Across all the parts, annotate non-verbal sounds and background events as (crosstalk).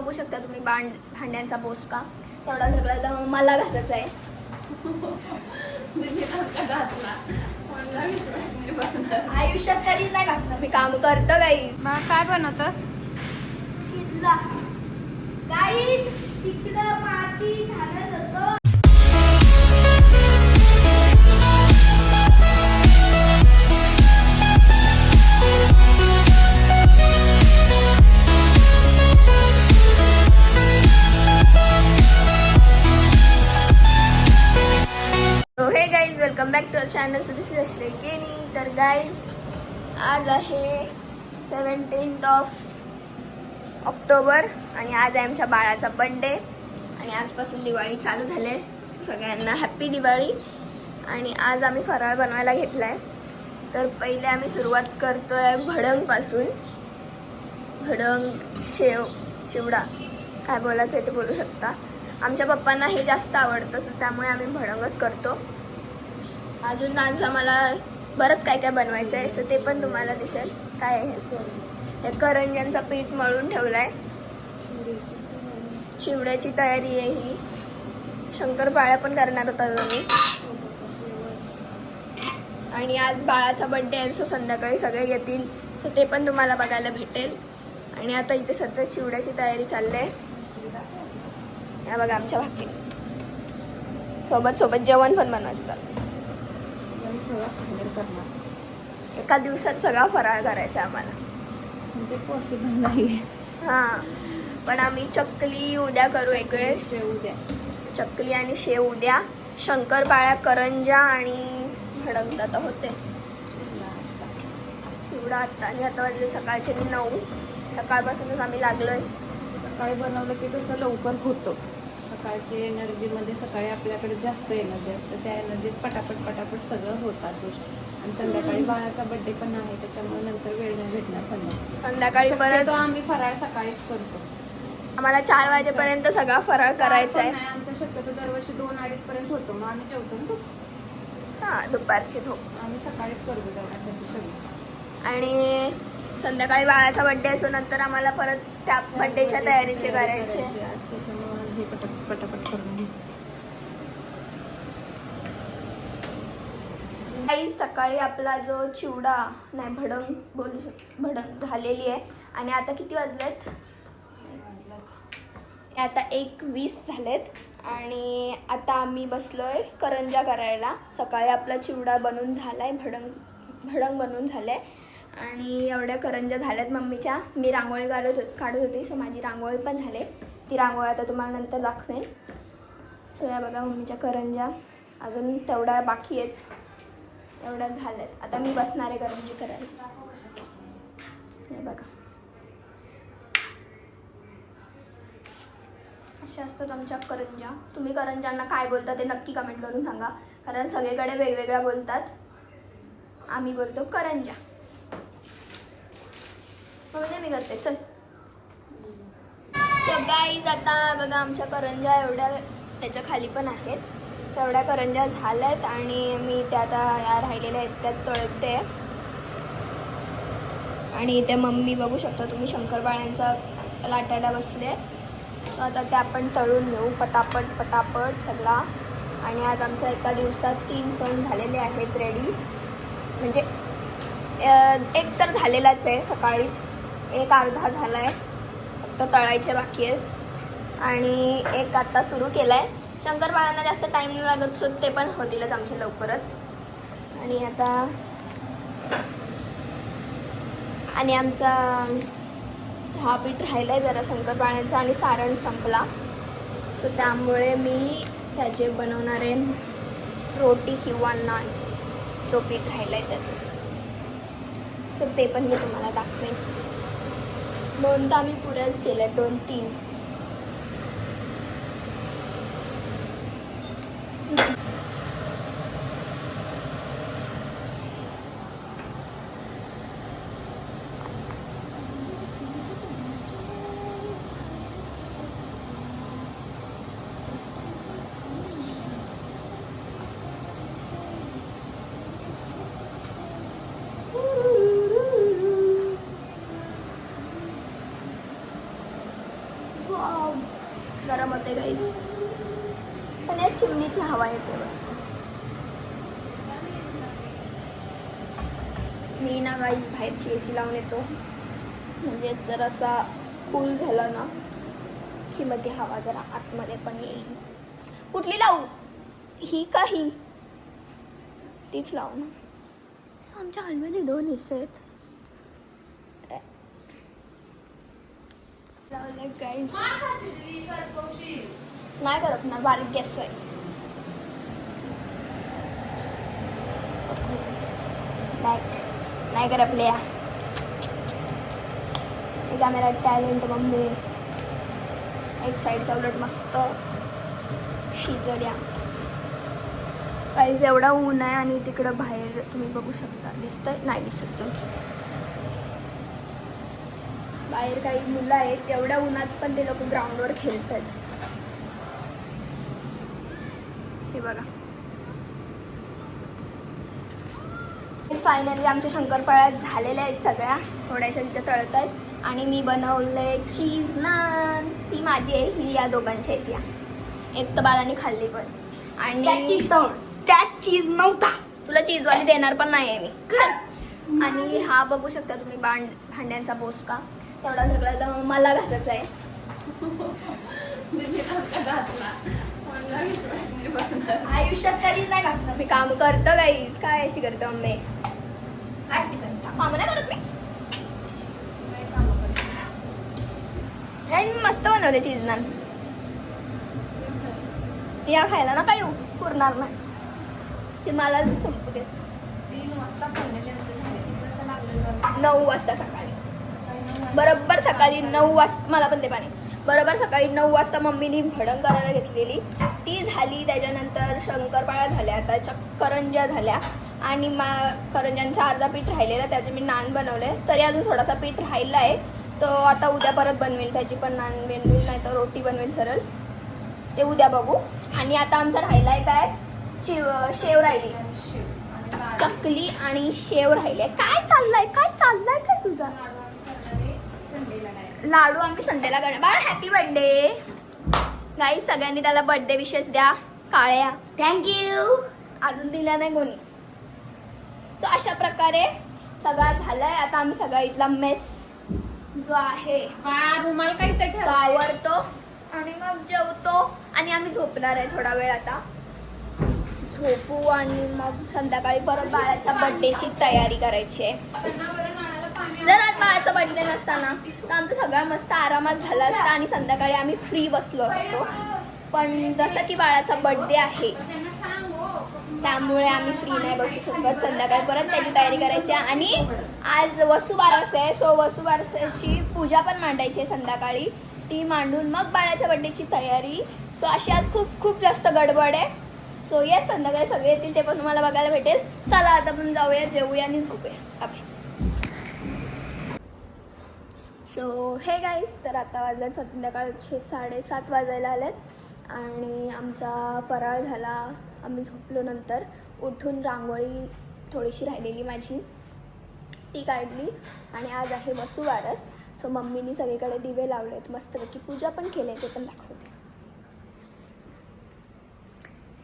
बघू शकता तुम्ही भांड भांड्यांचा बोसका तेवढा सगळा मला घासायचा आहे. आयुष्यात कधीच नाही घासणार. मी काम करतो काही मला काय बनवतं? पिझ्झा काही तिकडं माती झाडत चॅनल केनी तर गाईज आज आहे सेवन्टीन्थ ऑफ ऑक्टोबर आणि आज आहे आमच्या बाळाचा बड्डे आणि आजपासून दिवाळी चालू झाले सगळ्यांना हॅप्पी दिवाळी. आणि आज आम्ही फराळ बनवायला घेतला आहे तर पहिले आम्ही सुरुवात करतो आहे भडंगपासून. भडंग शेव चिवडा. काय बोलायचं आहे ते बोलू शकता. आमच्या पप्पांना हे जास्त आवडतं सो त्यामुळे आम्ही भडंगच करतो. अजून आज आम्हाला बरंच काय काय बनवायचं आहे सो ते पण तुम्हाला दिसेल. काय आहे? हे. करंज्यांचा पीठ मळून ठेवलाय. चिवड्याची तयारी आहे ही. शंकरपाळ्या पण करणार होता मी आणि आज बाळाचा बड्डे आहे सो संध्याकाळी सगळे येतील. सो ते पण तुम्हाला बघायला भेटेल. आणि आता इथे सध्या चिवड्याची तयारी चालली आहे या बघा आमच्या भाकरी. सोबत सोबत जेवण पण बनवायचं चाललंय. एका दिवसात सगळा फराळ करायचा आम्हाला. ते पॉसिबल नाही हां पण आम्ही चकली उद्या करू एक वेळेस. उद्या. चकली आणि शेव उद्या. शंकरपाळ्या करंजा आणि भडंग आता होते चिवडा आत्ता. आणि आता वाजले सकाळचे मी नऊ. सकाळपासूनच आम्ही लागलोय. सकाळी बनवलं की कसं लवकर होतं. सकाळची एनर्जीमध्ये सकाळी आपल्याकडे जास्त एनर्जी असते. त्या एनर्जीत पटापट पटापट सगळं होतात गोष्टी. आणि संध्याकाळी बाळाचा बड्डे पण आहे त्याच्यामुळे नंतर वेळ नाही भेटणार संध्याकाळी संध्याकाळी परत शक्यतो आम्ही फराळ सकाळीच करतो. आम्हाला चार वाजेपर्यंत सगळा फराळ करायचा आहे नाही, आमचा शक्यतो दरवर्षी दोन अडीच पर्यंत होतो. मग आम्ही जेवतो ना. हां दुपारची झोप. आम्ही सकाळीच करतो तेवढ्यासाठी सगळं. आणि संध्याकाळी बाळाचा बड्डे असो नंतर आम्हाला परत त्या बड्डेच्या तयारीचे करायचे. हे पटापट पटापट करून घेऊ. काही सकाळी आपला जो चिवडा नाही भडंग बोलू शक भडंग झालेली आहे आणि आता किती वाजलेत? आता एक वीस झालेत आणि आता आम्ही बसलो आहे करंजा करायला. सकाळी आपला चिवडा बनून झाला आहे भडंग भडंग बनवून झालंय आणि एवढ्या करंजा झाल्यात मम्मीच्या. मी रांगोळी काढत काढत होती सो माझी रांगोळी पण झाले. ती रांगोळी आता तुम्हाला नंतर दाखवेन. सो या बघा मम्मीच्या करंजा अजून तेवढ्या बाकी आहेत. एवढ्या झाल्यात. आता मी बसणार आहे करंजी करायला. हे बघा. अशा असतात आमच्या करंजा तुम्ही करंजांना काय बोलता ते नक्की कमेंट करून सांगा. कारण सगळीकडे वेगवेगळ्या बोलतात. आम्ही बोलतो करंजा म्हणजे मी करते. चल. सो गाईज आता बघा आमच्या करंजा एवढ्या त्याच्याखाली पण आहेत. एवढ्या करंजा झाल्यात आणि मी त्या आता या राहिलेल्या आहेत त्यात तळपते. आणि इथे मम्मी बघू शकता तुम्ही शंकरपाळ्यांचा लाटायला बसले. आता ते आपण तळून घेऊ पटापट पटापट सगळा. आणि आज आमच्या एका दिवसात तीन सण झालेले आहेत रेडी म्हणजे एक तर झालेलाच आहे सकाळीच एक अर्धा झाला आहे फक्त तळायचे बाकी आहेत. आणि एक आत्ता सुरू केला आहे शंकरपाळ्यांना जास्त टाईम नाही लागत सो ते पण होतीलच आमचे लवकरच. आणि आता आणि आमचा हा पीठ राहिला आहे जरा शंकरपाळ्यांचा आणि सारण संपला. सो त्यामुळे मी त्याचे बनवणारे रोटी किंवा नान. जो पीठ राहिला आहे त्याचं. सो ते पण मी तुम्हाला दाखवेन. दोन तर आम्ही पुऱ्याच केल्या दोन तीन. वाटते गाईज पण या चिमणीची हवा येते मस्त. मी ना गाईज बाहेरची ए सी लावून येतो. म्हणजे जर असा कूल झाला ना की मग ती हवा जरा आतमध्ये पण येईल. कुठली लावू? ही का ही? तीच लावू ना. आमच्या हॉलमध्ये दोन हिस्से आहेत. गाईज नाही करत ना बारीक गॅस आहे नाही नाही करपल्या एक मेरा टॅलेंट मम्मी एक साईडचा उलट मस्त शिजल्या काही एवढा ऊन आहे आणि तिकडं बाहेर तुम्ही बघू शकता. दिसतंय? नाही दिसत. बाहेर काही मुलं आहेत एवढ्या उन्हात पण ते लोक ग्राउंडवर खेळतात. हे बघा. फायनली आमच्या शंकरपाळ्यात झालेल्या आहेत सगळ्या. थोड्याशा तिथे तळत आहेत आणि मी बनवले चीज नान ती माझी आहे ही या दोघांची आहे त्या एक तर बालाने खाल्ली पण. आणि त्यात चीज नव्हता. तुला चीजवाली देणार पण नाही आहे मी. आणि हा बघू शकता तुम्ही बांड भांड्यांचा बोसका. तेवढा सगळा तर मला घासायचा आहे आयुष्यात कधीच नाही घासणार. मी काम करतो गाईस काय अशी करतो आंबे काम नाही करत मी? मस्त बनवले चीज नान या खायला ना काय पुरणार नाही. ते मला संपू दे. नऊ वाजता सकाळी. बरोबर सकाळी नऊ वाजता मला पण ते पाणी. बरोबर सकाळी नऊ वाजता मम्मीनी भडंग करायला घेतलेली. ती झाली त्याच्यानंतर शंकरपाळ्या झाल्या आता चक करंज्या झाल्या. आणि मा करंज्यांचा अर्धा पीठ राहिलेला त्याचे मी नान बनवले तरी अजून थोडासा पीठ राहिला आहे तो आता उद्या परत बनवेल त्याची पण नान बनवेल नाही तर रोटी बनवेल सरळ. ते उद्या बघू. आणि आता आमचा राहिला आहे काय? चिव शेव राहिली. चकली आणि शेव राहिले. काय चाललंय? काय चाललंय काय तुझा? लाडू आम्ही संडेला करणार. बाळा हॅपी बर्थडे गाई सगळ्यांनी त्याला बर्थडे विशेष द्या. काळ्या. थँक्यू अजून दिल्या नाही कोणी. सो अशा प्रकारे सगळा झालाय. आता आम्ही सगळा इथला मेस जो आहे रुमाल काही तर तो आवरतो आणि मग? जेवतो. आणि आम्ही झोपणार आहे थोडा वेळ आता. झोपू आणि मग संध्याकाळी परत बाळाच्या बर्थडेची तयारी करायची आहे. जर आज बाळाचा बर्थडे नसताना तर आमचा सगळा मस्त आरामात झाला असता आणि संध्याकाळी आम्ही फ्री बसलो असतो. पण जसं की बाळाचा बर्थडे आहे त्यामुळे आम्ही फ्री नाही बसू शकत. संध्याकाळी परत त्याची तयारी करायची आहे. आणि आज वसुबारस आहे सो वसुबारसाची पूजा पण मांडायची आहे संध्याकाळी. ती मांडून मग बाळाच्या बड्डेची तयारी. सो अशी आज खूप खूप जास्त गडबड आहे. सो येस संध्याकाळी सगळे येतील ते पण तुम्हाला बघायला भेटेल. चला आता आपण जाऊया जेवूया आणि झोपूया. सो हे गाईस तर आता वाजले संध्याकाळचे साडेसात वाजायला आलेत. आणि आमचा फराळ झाला. आम्ही झोपलो नंतर. उठून रांगोळी थोडीशी राहिलेली माझी. ती काढली. आणि आज आहे वसुवारस. सो मम्मीनी सगळीकडे दिवे लावलेत. मस्तपैकी पूजा पण केली ते पण दाखवते.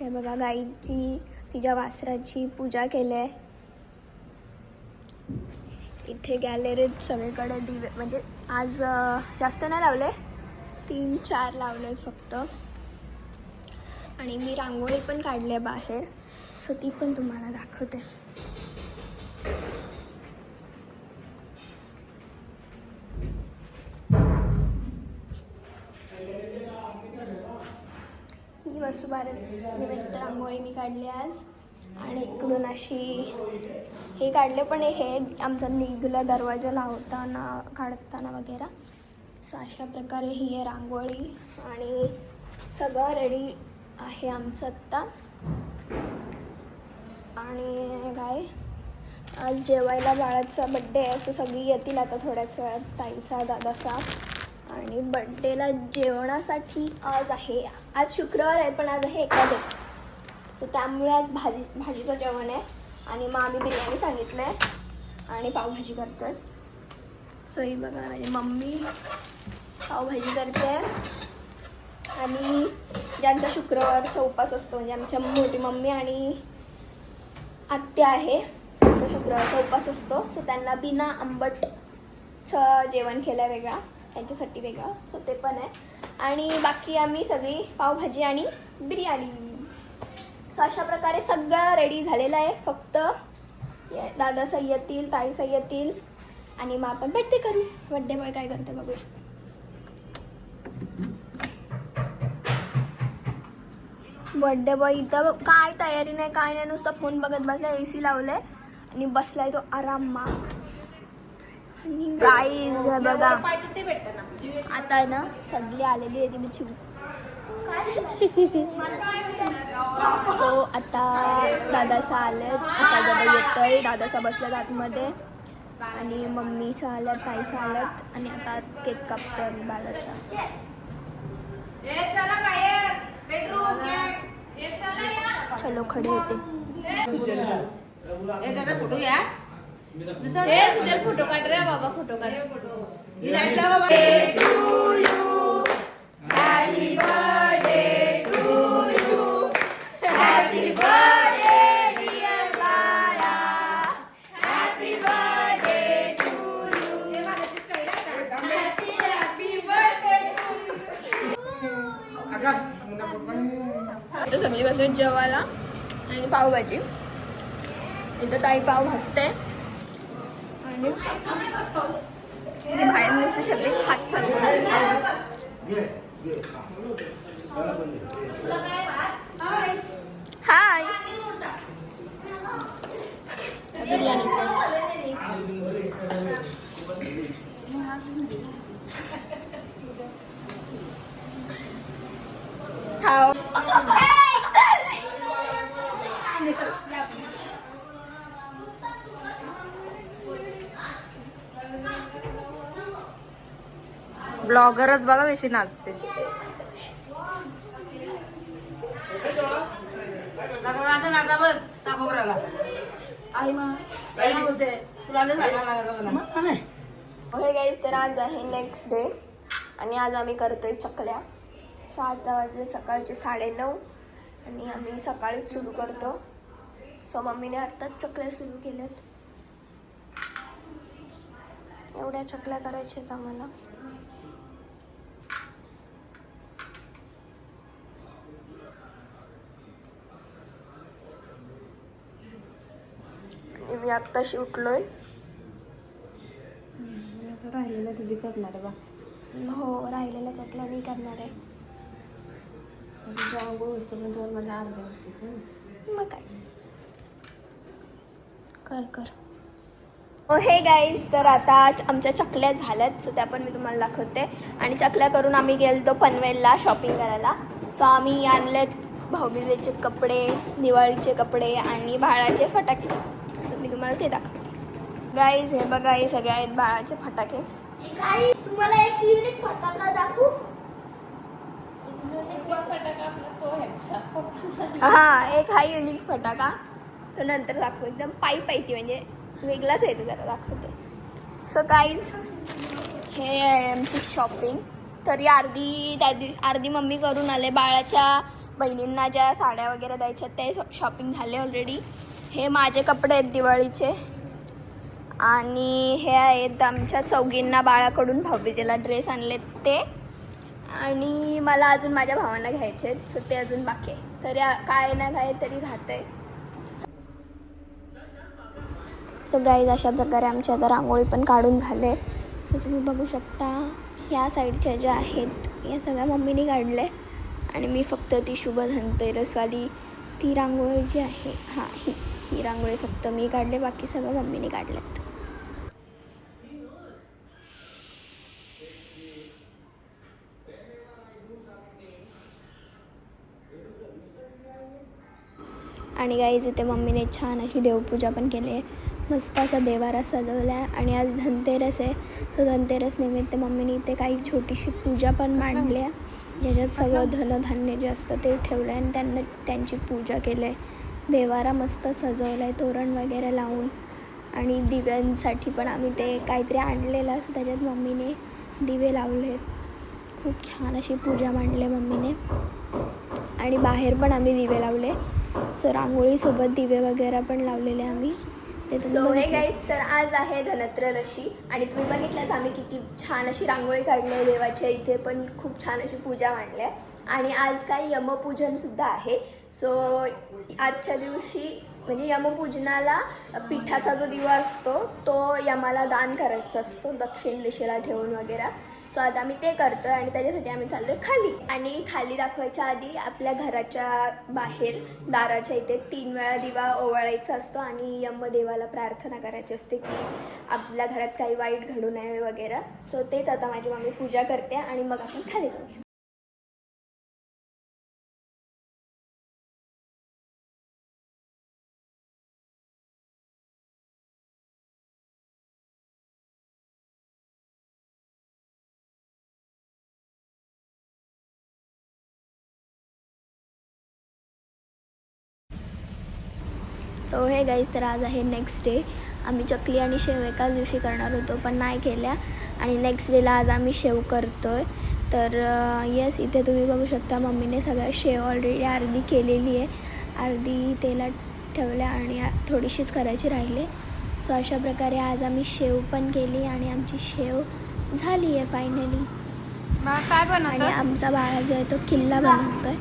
हे बघा गाईची तिच्या वासराची पूजा केली आहे. इथे गॅलरीत सगळीकडे दिवे म्हणजे आज जास्त नाही लावले. तीन चार लावले फक्त. आणि मी रांगोळी पण काढली आहे बाहेर. सो ती पण तुम्हाला दाखवते. ही वसुबारस निमित्त रांगोळी मी काढली आज. आणि इकडून अशी हे काढले पण हे आमचा निघला दरवाजा लावताना काढताना वगैरे. सो अशा प्रकारे ही आहे रांगोळी आणि सगळं रेडी आहे आमचं आत्ता. आणि काय? आज जेवायला बाळाचा बड्डे आहे सो सगळी येतील आता थोड्याच वेळात ताईचा दादाचा. आणि बड्डेला जेवणासाठी आज आहे आज शुक्रवार आहे पण आज आहे एकादश. सो त्यामुळे आज भाजी भाजीचं जेवण आहे. आणि मग आम्ही बिर्याणी सांगितलं आहे आणि पावभाजी करतो आहे सो ही बघा माझी मम्मी पावभाजी करते. आणि ज्यांचा शुक्रवारचा उपास असतो म्हणजे आमच्या मोठी मम्मी आणि आत्या आहे त्यांचा शुक्रवारचा उपास असतो. सो त्यांना बिना आंबटचं जेवण केलं वेगळा. त्यांच्यासाठी वेगळा. सो ते पण आहे. आणि बाकी आम्ही सगळी पावभाजी आणि बिर्याणी. सो अशा प्रकारे सगळं रेडी झालेलं आहे. फक्त दादा साई येतील ताई साई येतील. आणि मग आपण बड्डे करू. बड्डे बॉय काय करते बघूया. बर्थडे बॉय इथं काय तयारी नाही काय नाही. नुसता फोन बघत बसलाय ए सी लावलाय. आणि बसलाय तो आराम आणि गाईज बघा. आता ना सगळी आलेली आहे ती मी चिव (laughs) सो आता दादाचा आलं आता जवळ येतोय. दादाचा बसला आतमध्ये आणि मम्मीचं आलं ताईचं आलं आणि आता केक कापतोय आम्ही बाळाचा. चलो खडे होते. फोटो काढ रे बाबा फोटो काढ. आता बसले जेवायला आणि पावभाजी. इथं ताई पाव भाजते. आणि बाहेर नुसते सगळे हात चालले. हाय. खाओ ब्लॉगरच बघा कशी नाचते. गाईज तर आज आहे नेक्स्ट डे आणि आज आम्ही करतोय चकल्या. सो आता वाजले सकाळचे साडेनऊ. आणि आम्ही सकाळीच सुरू करतो. सो मम्मीने आत्ताच चकल्या सुरू केल्यात. एवढ्या चकल्या करायच्याच आम्हाला. मी आत्ताशी उठलोय. राहिलेलं दिदी करणार बा. हो राहिलेल्या चकल्या मी करणार आहे. आंघोळ असतो पण दोन माझ्या अर्ध्या होती. मग काय? कर कर. ओ हे गाईज तर आता आमच्या चकल्या झाल्यात सो त्या पण मी तुम्हाला दाखवते. आणि चकल्या करून आम्ही गेलतो पनवेलला शॉपिंग करायला. सो आम्ही आणलेत भाऊबीजेचे कपडे दिवाळीचे कपडे आणि बाळाचे फटाके. मी तुम्हाला ते दाखवते. गाईज हे बघा हे सगळे आहेत बाळाचे फटाके. तुम्हाला एक युनिक फटाका दाखवू? हा एक हा युनिक फटाका. तो नंतर दाखवू. एकदम पाईप आहे ती म्हणजे वेगळाच आहे तो जरा दाखवते. सो काहीच हे आहे आमची शॉपिंग तरी अर्धी त्या दि- अर्धी मम्मी करून आले. बाळाच्या बहिणींना ज्या साड्या वगैरे द्यायच्या ते शॉपिंग झाले ऑलरेडी हे माझे कपडे आहेत दिवाळीचे. आणि हे आहेत आमच्या चौघींना बाळाकडून भाऊबीजेला ड्रेस आणलेत ते. आणि मला अजून माझ्या भावांना घ्यायचे आहेत सो ते अजून बाकी आहे. तरी काय ना काय तरी राहतंय. सो गाईज अशा प्रकारे आमची आता रांगोळी पण काढून झाले. सो तुम्ही बघू शकता ह्या साईडच्या ज्या आहेत या सगळ्या मम्मीने काढले आणि मी फक्त ती शुभ धनतेरसवाली ती रांगोळी जी आहे हां ही. ही रांगोळी फक्त मी काढले बाकी सगळं मम्मीने काढलेत. आणि गाईज इथे मम्मीने छान अशी देवपूजा पण केली आहे. मस्त असा देवारा सजवला आहे आणि आज धनतेरस आहे. सो धनतेरस निमित्त मम्मीने इथे काही छोटीशी पूजा पण मांडली आहे. ज्याच्यात सगळं धनधान्य जे असतं ते ठेवलं आहे आणि त्यांना त्यांची पूजा केली आहे. देवारा मस्त सजवला आहे तोरण वगैरे लावून. आणि दिव्यांसाठी पण आम्ही ते काहीतरी आणलेलं असं त्याच्यात मम्मीने दिवे लावले खूप छान अशी पूजा मांडली मम्मीने. आणि बाहेर पण आम्ही दिवे लावले. सो रांगोळीसोबत दिवे वगैरे पण लावलेले आम्ही. ते तुम्ही सो हे बघितलेच. गाईज तर आज आहे धनत्रयोदशी. आणि तुम्ही बघितलंच आम्ही किती छान अशी रांगोळी काढली आहे देवाच्या. इथे पण खूप छान अशी पूजा मांडली आहे. आणि आज काय यमपूजन सुद्धा आहे. सो आजच्या दिवशी म्हणजे यमपूजनाला पिठाचा जो दिवा असतो तो यमाला दान करायचा असतो दक्षिण दिशेला ठेवून वगैरे. सो आता आम्ही ते करतोय आणि त्याच्यासाठी आम्ही चाललो आहे खाली. आणि खाली दाखवायच्या आधी आपल्या घराच्या बाहेर दाराच्या इथे तीन वेळा दिवा ओवाळायचा असतो आणि यमदेवाला प्रार्थना करायची असते की आपल्या घरात काही वाईट घडू नये वगैरे. सो तेच आता माझी मम्मी पूजा करते आणि मग आपण खाली जाऊया. सो हे गाईज तर आज आहे नेक्स्ट डे आम्ही चकली आणि शेव एकाच दिवशी करणार होतो पण नाही केल्या. आणि नेक्स्ट डेला आज आम्ही शेव करतोय. तर येस इथे तुम्ही बघू शकता मम्मीने सगळ्या शेव ऑलरेडी अर्धी केलेली आहे. अर्धी तेलात ठेवल्या आणि थोडीशीच करायची राहिली. सो अशा प्रकारे आज आम्ही शेव पण केली आणि आमची शेव झाली आहे फायनली काय आणि बनवतो आमचा बाळा जो आहे तो किल्ला बनवतोय.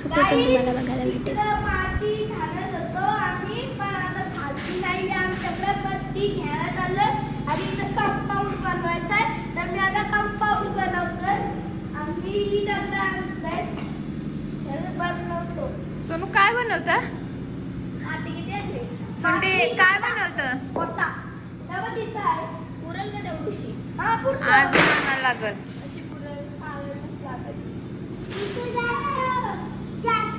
सो ते पण तुम्हाला बघायला भेटेल माती झाडत होतो आम्ही पण आता झाडती नाही ती घ्यायला चाललोय. आणि इथं कंपाऊंड बनवायचं आहे तर मी आता कंपाऊंड बनवतोय. आम्ही ही दगड आणताय. तर बनवतो. सोनू काय बनवता? माती किती आहे सोनटे काय बनवतं? होता. तेव्हा तिथं आहे. पुरेल का तेवढीशी हा पुरतं. आज आणायला लागल. अशी पुरेल लागेल.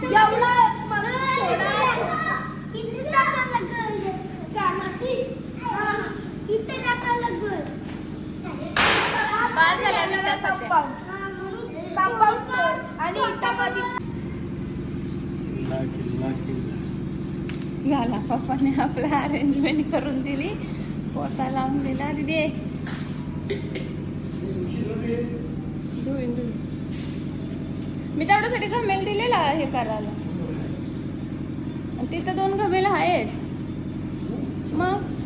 एवढं मला थोडं- किती टाकायला लागेल? काय माती? हा, किती टाकायला लागेल? बाद झाल्या मिनिटासाठी. कंपाऊंड. आणि झाला. पप्पाने आपला अरेंजमेंट करून दिली. पोता लावून दिला दिदी धुईन धुईन. मी तेवढ्यासाठी घमेल दिलेला हे करायला. तिथं दोन घमेल आहेत. मग?